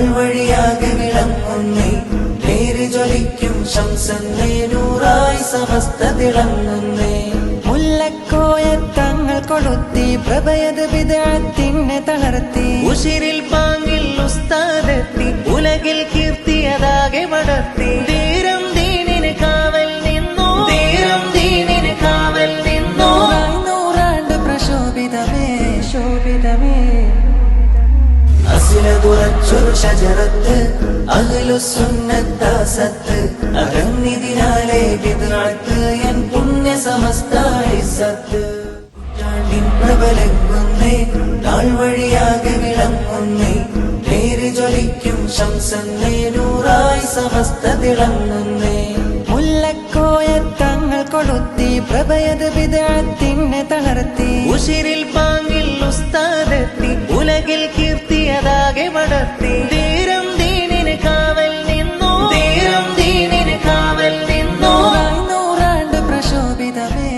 വാൾവഴിയാകെ വിളങ്ങുന്നേ. നേര് ജ്വലിക്കും ശംസന്നേ നൂറായി സമസ്ത തിളങ്ങുന്നേ. മുല്ലക്കോയ തങ്ങൾ കൊളുത്തി പ്രഭയത് വിദാത്തിന്നെ തളർത്തി. ഉശിരിൽ പാങ്ങിൽ ഉസ്താദെത്തി. ഉലകിൽ കീർത്തിയതാകെ വളർത്തി. ഷജറത്ത് അകലു സുന്നത്താസത്ത് അകന്നിതിനാലെ വിദ്രാത്ത് എൻ പുണ്യ സമസ്ത ഇസത്ത് നൂറ്റാണ്ടിൻ പ്രബലങ്ങുന്നേ നാൾ വഴിയാകെ വിളങ്ങുന്നേ. നേര് ജ്വലിക്കും ശംസന്നേ നൂറായി സമസ്ത തിളങ്ങുന്നേ. മുല്ലക്കോയ തങ്ങൾ കൊളുത്തി പ്രഭയത് വിദഗ്ധത്തിനെ തളർത്തി. ഉശിരിൽ vida mía.